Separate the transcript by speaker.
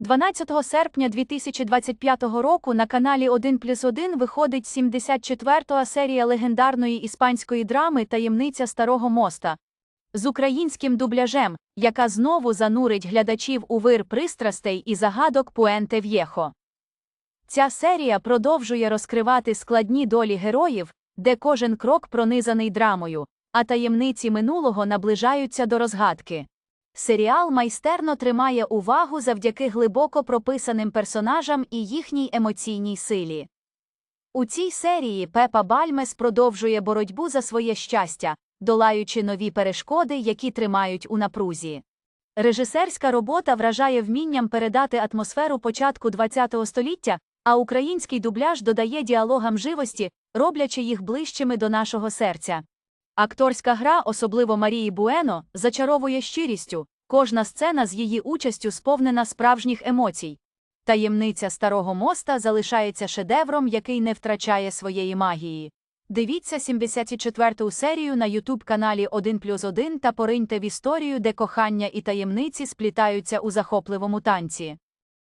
Speaker 1: 12 серпня 2025 року на каналі 1 плюс 1 виходить 74-та серія легендарної іспанської драми Таємниця Старого Моста з українським дубляжем, яка знову занурить глядачів у вир пристрастей і загадок Пуенте В'єхо. Ця серія продовжує розкривати складні долі героїв, де кожен крок пронизаний драмою, а таємниці минулого наближаються до розгадки. Серіал майстерно тримає увагу завдяки глибоко прописаним персонажам і їхній емоційній силі. У цій серії Пепа Бальмес продовжує боротьбу за своє щастя, долаючи нові перешкоди, які тримають у напрузі. Режисерська робота вражає вмінням передати атмосферу початку ХХ століття, а український дубляж додає діалогам живості, роблячи їх ближчими до нашого серця. Акторська гра, особливо Марії Буено, зачаровує щирістю, кожна сцена з її участю сповнена справжніх емоцій. Таємниця старого моста залишається шедевром, який не втрачає своєї магії. Дивіться 74-ту серію на ютуб каналі 1 плюс 1 та пориньте в історію, де кохання і таємниці сплітаються у захопливому танці.